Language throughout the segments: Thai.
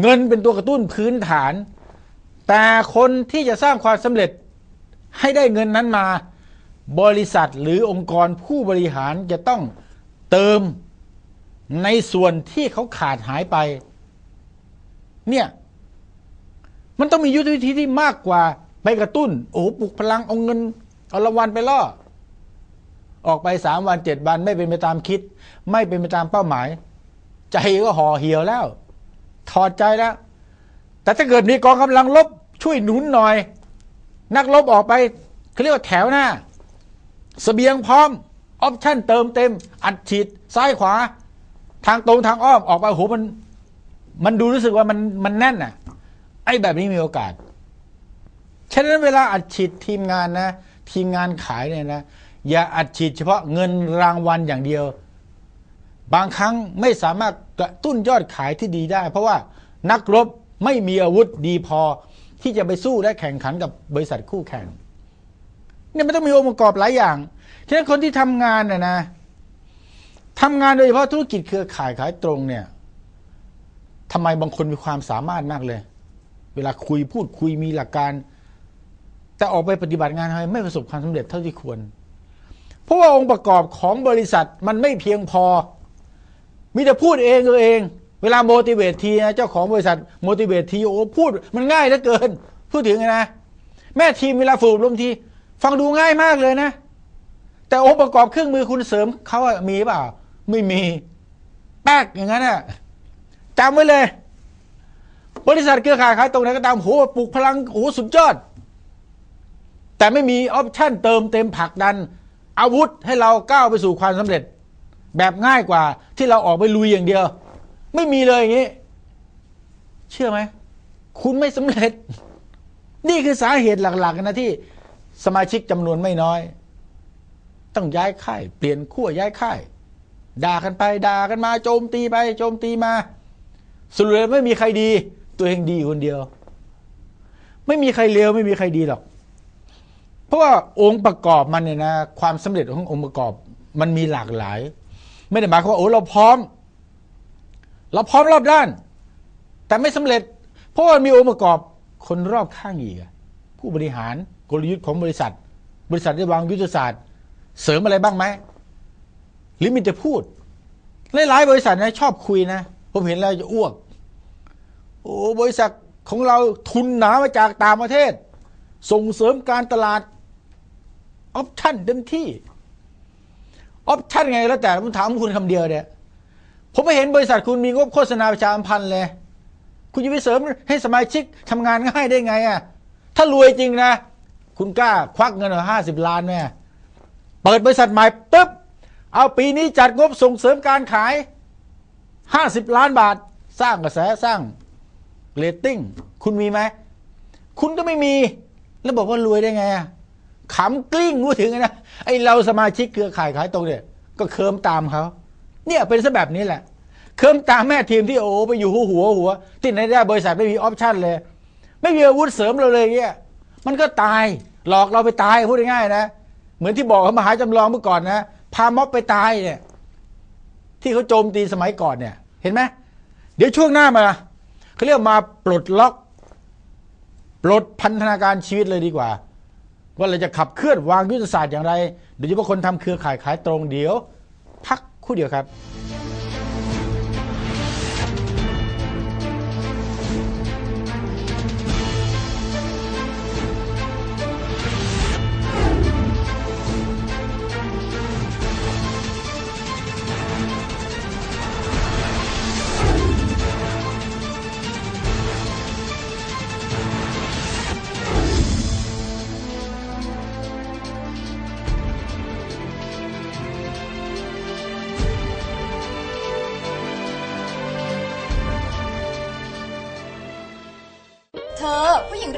เงินเป็นตัวกระตุ้นพื้นฐาน แต่คนที่จะสร้างความสำเร็จให้ได้เงินนั้นมา บริษัทหรือองค์กรผู้บริหารจะต้องเติมในส่วนที่เขาขาดหายไป เนี่ย มันต้องมียุทธวิธีที่มากกว่าไปกระตุ้น โอ้ปลุกพลังเอาเงินเอารางวัลไปล่อ ออกไปสามวันเจ็ดวันไม่เป็นไปตามคิด ไม่เป็นไปตามเป้าหมาย ใจก็ห่อเหี่ยวแล้ว ถอดใจแล้ว แต่ถ้าเกิดมีกองกำลังลบช่วยหนุนหน่อย นักรบออกไปเขาเรียกว่าแถวหน้าสเสบียงพร้อม ออปชั่นเติมเต็ม อัดฉีดซ้ายขวา ทางตรงทางอ้อมออกไปโหมัน มันดูรู้สึกว่ามันมันแน่นอะ ไอ้แบบนี้มีโอกาส ฉะนั้นเวลาอัดฉีดทีมงานนะ ทีมงานขายเนี่ยนะ อย่าอัดฉีดเฉพาะเงินรางวัลอย่างเดียว บางครั้งไม่สามารถกระตุ้นยอดขายที่ดีได้ เพราะว่านักรบไม่มีอาวุธดีพอที่จะไปสู้และแข่งขันกับบริษัทคู่แข่งเนี่ยมันต้องมีองค์ประกอบหลายอย่างฉะนั้นคนที่ทำงานน่ะนะทำงานโดยเฉพาะธุรกิจเครือข่ายขายตรงเนี่ยทำไมบางคนมีความสามารถมากเลย เวลาคุยพูดคุยมีหลักการ แต่ออกไปปฏิบัติงานทำไมไม่ประสบความสำเร็จเท่าที่ควร เพราะว่าองค์ประกอบของบริษัทมันไม่เพียงพอ มีแต่พูดเองเออเอง เวลาโมติเวททีนะเจ้าของบริษัทโมติเวททีโอ้พูดมันง่ายเหลือเกิน พูดถึงนะ แม่ทีมเวลาฝึกอบรมที ฟังดูง่ายมากเลยนะ แต่องค์ประกอบเครื่องมือคุณเสริมเขาอะมีเปล่า ไม่มี แป๊กอย่างนั้นน่ะจำไว้เลย บริษัทเครือข่ายขายตรงไหนก็ตามโหปลุกพลังโหสุดยอด แต่ไม่มีออปชั่นเติมเต็มผลักดัน อาวุธให้เราก้าวไปสู่ความสำเร็จ แบบง่ายกว่า ที่เราออกไปลุยอย่างเดียว ไม่มีเลยอย่างนี้ เชื่อไหม คุณไม่สำเร็จ นี่คือสาเหตุหลัก ๆ นะที่สมาชิกจำนวนไม่น้อย ต้องย้ายค่าย เปลี่ยนขั้วย้ายค่าย ด่ากันไป ด่ากันมาโจมตีไป โจมตีมาสรุปเลยไม่มีใครดี ตัวเองดีคนเดียว ไม่มีใครเลวไม่มีใครดีหรอกเพราะว่าองค์ประกอบมันเนี่ยนะ ความสำเร็จขององค์ประกอบมันมีหลากหลาย ไม่ได้หมายความว่าโอ้เราพร้อม เราพร้อมรอบด้าน แต่ไม่สำเร็จ เพราะว่ามีองค์ประกอบคนรอบข้างอีกผู้บริหารกลยุทธ์ของบริษัท บริษัทได้วางยุทธศาสตร์ เสริมอะไรบ้างไหมหรือมีแต่พูดหลายๆบริษัทนะชอบคุยนะ ผมเห็นแล้วจะอ้วก โอ้บริษัทของเราทุนหนามาจากต่างประเทศ ส่งเสริมการตลาด ออปชั่นเต็มที่ ออปชั่นไงแล้วแต่ผมถามคุณคำเดียวเนี่ยผมไม่เห็นบริษัทคุณมีงบโฆษณาประชาสัมพันธ์เลย คุณจะไปเสริมให้สมาชิกทำงานง่ายได้ไงอะถ้ารวยจริงนะ คุณกล้าควักเงินห้าสิบล้านไหมเปิดบริษัทใหม่ปึ๊บเอาปีนี้จัดงบส่งเสริมการขายห้าสิบล้านบาท สร้างกระแสสร้างเรตติ้งคุณมีไหมคุณก็ไม่มี แล้วบอกว่ารวยได้ไงอะ ขำกลิ้งพูดถึงนะไอเราสมาชิกเครือข่ายขายตรงเนี่ยก็เคิมตามเขาเนี่ยเป็นซะแบบนี้แหละ เคิมตามแม่ทีมที่โอ้ไปอยู่หัวหัวหัวที่ไหนได้บริษัทไม่มีออปชั่นเลย ไม่มีอาวุธเสริมเราเลยเงี้ยมันก็ตายหลอกเราไปตายพูดง่ายๆนะ เหมือนที่บอกว่ามหาจำลองเมื่อก่อนนะ พาม็อบไปตายเนี่ย ที่เขาโจมตีสมัยก่อนเนี่ย เห็นไหมเดี๋ยวช่วงหน้ามาเขาเรียกมาปลดล็อก ปลดพันธนาการชีวิตเลยดีกว่า ว่าเราจะขับเคลื่อนวางยุทธศาสตร์อย่างไรโดยเฉพาะคนทำเครือข่ายขายตรงเดี๋ยว พักคู่เดียวครับ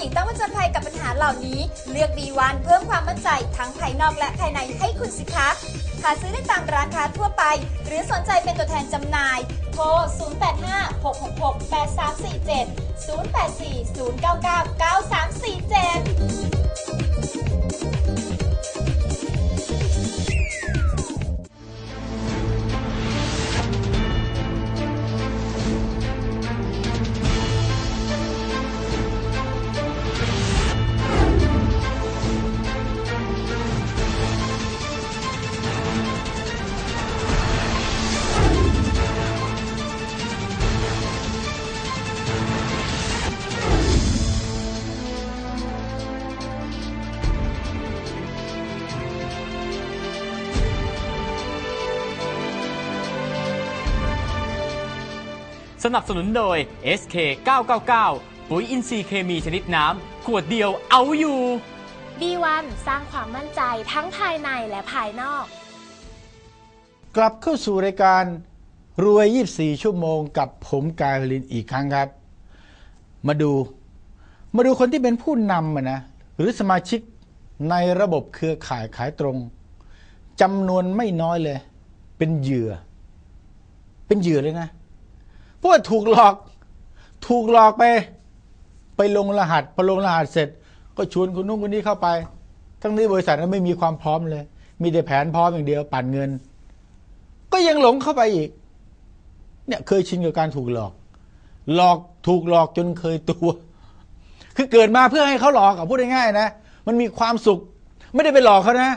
สุดเมื่อผู้หญิงเหล่านี้ เลือกวีวันเพิ่มความมั่นใจทั้งภายนอกและภายในให้คุณสิคะหาซื้อได้ตามร้านค้าทั่วไป หรือสนใจเป็นตัวแทนจำหน่าย โทร 0856668347 0840999347 สนับสนุนโดย SK 999 ปุ๋ยอินทรีย์เคมีชนิดน้ำ ขวดเดียวเอาอยู่ B1 สร้างความมั่นใจทั้งภายในและภายนอก กลับเข้าสู่รายการรวย 24 ชั่วโมงกับผมกายพลินอีกครั้งครับ มาดู มาดูคนที่เป็นผู้นำอะนะหรือสมาชิกในระบบเครือข่ายขายตรงจำนวนไม่น้อยเลย เป็นเหยื่อ เป็นเหยื่อเลยนะเพ ราะว่าถูกหลอก ถูกหลอกไป ไปลงรหัสพอลงรหัสเสร็จ ก็ชวนคนนู้นคนนี้เข้าไป ทั้งนี้บริษัทนั้นไม่มีความพร้อมเลย มีแต่แผนพร้อมอย่างเดียวปั่นเงิน ก็ยังหลงเข้าไปอีก เนี่ยเคยชินกับการถูกหลอก หลอกถูกหลอกจนเคยตัว คือเกิดมาเพื่อให้เขาหลอกอะพูดง่ายๆนะ มันมีความสุข ไม่ได้ไปหลอกเขานะ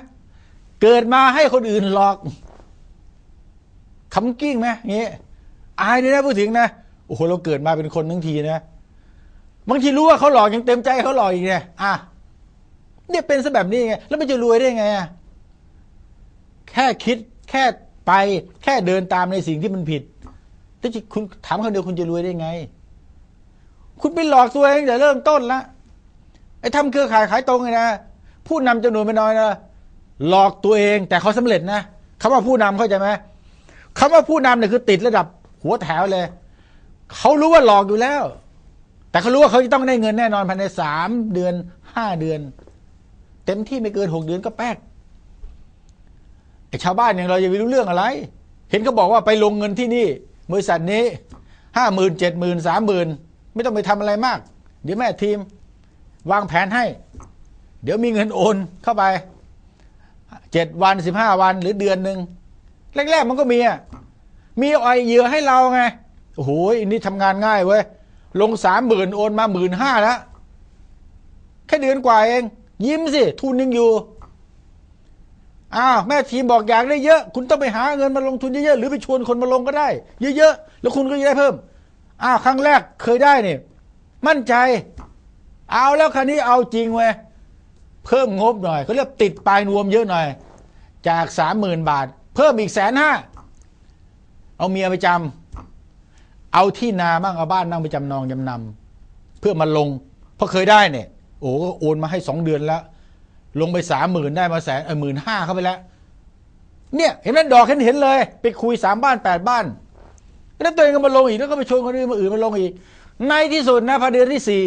เกิดมาให้คนอื่นหลอกคำกิ้งไหมอย่างงี้ อายเลยนะพูดถึงนะโอ้โหเราเกิดมาเป็นคนทั้งทีนะบางทีรู้ว่าเขาหลอกยังเต็มใจเขาหลอกอีกเนี่ยอะเนี่ยเป็นซะแบบนี้ไงแล้วมันจะรวยได้ไงอะแค่คิดแค่ไป แค่เดินตามในสิ่งที่มันผิดแต่ที่คุณถามคำเดียวคุณจะรวยได้ไง คุณไปหลอกตัวเองแต่เริ่มต้นละไอ้ทำเครือข่ายขายตรงเลยนะผู้นำจำนวนไม่น้อยนะหลอกตัวเองแต่เขาสำเร็จนะคำว่าผู้นำเข้าใจไหมคำว่าผู้นำเนี่ยคือติดระดับ หัวแถวเลยเขารู้ว่าหลอกอยู่แล้ว แต่เขารู้ว่าเขาจะต้องได้เงินแน่นอนภายในสามเดือนห้าเดือน เต็มที่ไม่เกินหกเดือนก็แป๊กไอ้ชาวบ้านอย่างเราจะไม่รู้เรื่องอะไร เห็นเขาบอกว่าไปลงเงินที่นี่บริษัทนี้ห้าหมื่นเจ็ดหมื่นสามหมื่นไม่ต้องไปทำอะไรมาก เดี๋ยวแม่ทีม วางแผนให้ เดี๋ยวมีเงินโอนเข้าไปเจ็ดวันสิบห้าวันหรือเดือนหนึ่งแรกๆมันก็มีอะ มีอ่อยเหยื่อให้เราไงโอ้โหนนี้ทำงานง่ายเว้ยลงสามหมื่นโอนมาหมื่นห้าแล้วแค่เดือนกว่าเอง ยิ้มสิ ทุนยังอยู่อ้าวแม่ทีมบอกอยากได้เยอะ คุณต้องไปหาเงินมาลงทุนเยอะๆหรือไปชวนคนมาลงก็ได้ เยอะๆแล้วคุณก็จะได้เพิ่มอ้าวครั้งแรกเคยได้เนี่ยมั่นใจ เอาแล้วครั้นี้เอาจริงเว้ยเพิ่มงบหน่อยเขาเรียกติดปลายนวมเยอะหน่อย จากสามหมื่นบาท เพิ่มอีกแสนห้า เอาเมียไปจำเอาที่นาบ้างเอาบ้านนั่งไปจำนองจำนำเพื่อมาลง เพราะเคยได้เนี่ย โอ้ก็โอนมาให้สองเดือนแล้ว ลงไปสามหมื่นได้มาแสนเออหมื่นห้าเข้าไปแล้ว เนี่ยเห็นไหมดอกเห็นเห็นเลย ไปคุยสามบ้านแปดบ้าน แล้วตัวเองก็มาลงอีกแล้วก็ไปชวนคนอื่นมาอื่นมาลงอีก ในที่สุดนะพอเดือนที่สี่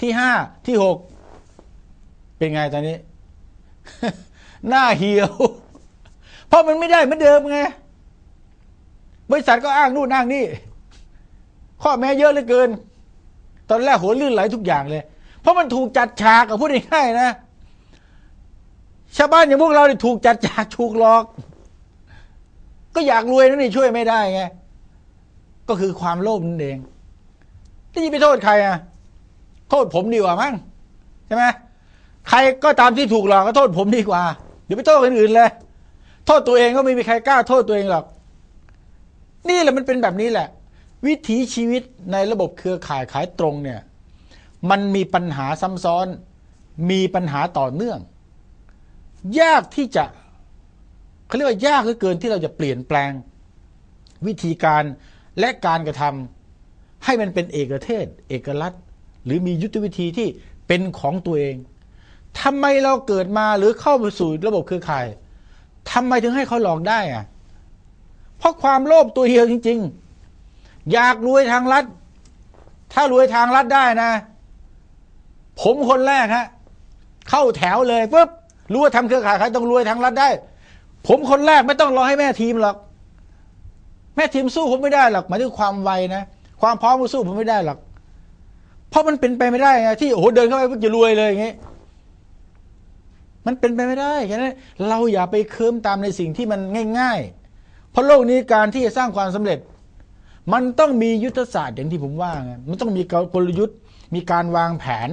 ที่ห้าที่หกเป็นไงตอนนี้ หน้าเหี่ยว เพราะมันไม่ได้เหมือนเดิมไง บริษัทก็อ้างนู่นอ้างนี่ ข้อแม้เยอะเหลือเกิน ตอนแรกหัวลื่นไหลทุกอย่างเลย เพราะมันถูกจัดฉากกับพูดง่ายๆนะ ชาวบ้านอย่างพวกเราเนี่ยถูกจัดฉากถูกหลอก ก็อยากรวยนั่นนี่ช่วยไม่ได้ไง ก็คือความโลภนั่นเองที่จะไปโทษใครอะ โทษผมดีกว่ามั้งใช่ไหมใครก็ตามที่ถูกหลอกก็โทษผมดีกว่า เดี๋ยวไปโทษคนอื่นเลย โทษตัวเองก็ไม่มีใครกล้าโทษตัวเองหรอก นี่แหละมันเป็นแบบนี้แหละ วิถีชีวิตในระบบเครือข่ายขายตรงเนี่ยมันมีปัญหาซ้ำซ้อน มีปัญหาต่อเนื่อง ยากที่จะเขาเรียกว่ายากเหลือเกินที่เราจะเปลี่ยนแปลง วิธีการและการกระทำให้มันเป็นเอกเทศ เอกลักษณ์ หรือมียุทธวิธีที่เป็นของตัวเองทำไมเราเกิดมาหรือเข้ามาสู่ระบบเครือข่ายทำไมถึงให้เขาหลอกได้อะ เพราะความโลภตัวเดียวจริง ๆ อยากรวยทางลัดถ้ารวยทางลัดได้นะ ผมคนแรกฮะเข้าแถวเลยปุ๊บรู้ว่าทำเครือข่ายใครต้องรวยทางรัฐได้ ผมคนแรกไม่ต้องรอให้แม่ทีมหรอก แม่ทีมสู้ผมไม่ได้หรอกหมายถึงความไวนะความพร้อมสู้ผมไม่ได้หรอกเพราะมันเป็นไปไม่ได้ไงที่โอ้โหเดินเข้าไปปุ๊บจะรวยเลยอย่างงี้มันเป็นไปไม่ได้ฉะนั้นเราอย่าไปเคิมตามในสิ่งที่มันง่าย ๆ เพราะโลกนี้การที่จะสร้างความสำเร็จ มันต้องมียุทธศาสตร์อย่างที่ผมว่าไงมันต้องมีกลยุทธ์ มีการวางแผน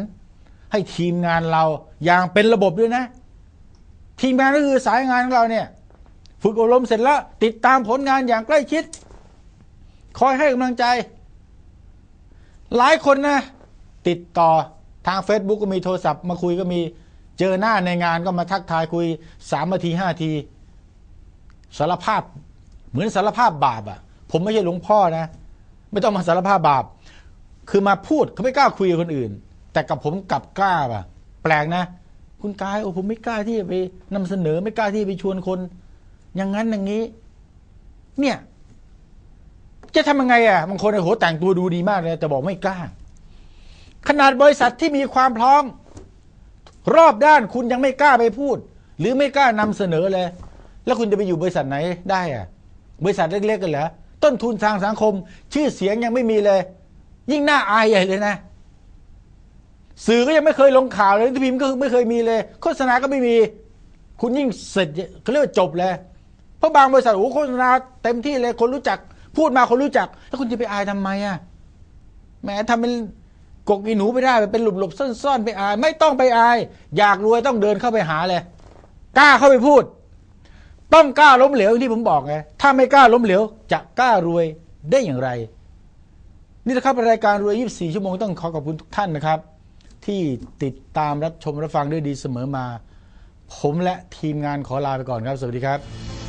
ให้ทีมงานเราอย่างเป็นระบบด้วยนะ ทีมงานก็คือสายงานของเราเนี่ย ฝึกอบรมเสร็จแล้ว ติดตามผลงานอย่างใกล้ชิด คอยให้กำลังใจ หลายคนนะ ติดต่อทาง Facebook ก็มีโทรศัพท์มาคุยก็มีเจอหน้าในงานก็มาทักทายคุยสามนาทีห้าทีสารภาพ เหมือนสารภาพบาปอะ ผมไม่ใช่หลวงพ่อนะ ไม่ต้องมาสารภาพบาป คือมาพูดเขาไม่กล้าคุยกับคนอื่น แต่กับผมกลับกล้าป่ะ แปลกนะ คุณกายโอ้ผมไม่กล้าที่จะไปนำเสนอไม่กล้าที่จะไปชวนคน อย่างนั้นอย่างนี้ เนี่ยจะทำยังไงอะบางคนโอ้โหแต่งตัวดูดีมากเลยแต่บอกไม่กล้า ขนาดบริษัทที่มีความพร้อม รอบด้านคุณยังไม่กล้าไปพูด หรือไม่กล้านำเสนอเลย แล้วคุณจะไปอยู่บริษัทไหนได้อะ บริษัทเล็กๆกันเหรอต้นทุนทางสังคม ชื่อเสียงยังไม่มีเลย ยิ่งน่าอายใหญ่เลยนะ สื่อก็ยังไม่เคยลงข่าวเลยที่พิมพ์ก็ไม่เคยมีเลย โฆษณาก็ไม่มี คุณยิ่งเสร็จเขาเรียกว่าจบเลย เพราะบางบริษัทโอ้โฆษณาเต็มที่เลยคนรู้จัก พูดมาคนรู้จัก แล้วคุณจะไปอายทำไมอะแหมทำเป็นกกอีหนูไปได้เป็นหลบหลบๆซ่อนๆไปอาย ไม่ต้องไปอาย อยากรวยต้องเดินเข้าไปหาเลย กล้าเข้าไปพูด ต้องกล้าล้มเหลวอย่างที่ผมบอกไงถ้าไม่กล้าล้มเหลวจะกล้ารวยได้อย่างไร นี่นะครับรายการรวย 24 ชั่วโมงต้องขอขอบคุณทุกท่านนะครับ ที่ติดตามรับชมรับฟังด้วยดีเสมอมา ผมและทีมงานขอลาไปก่อนครับ สวัสดีครับ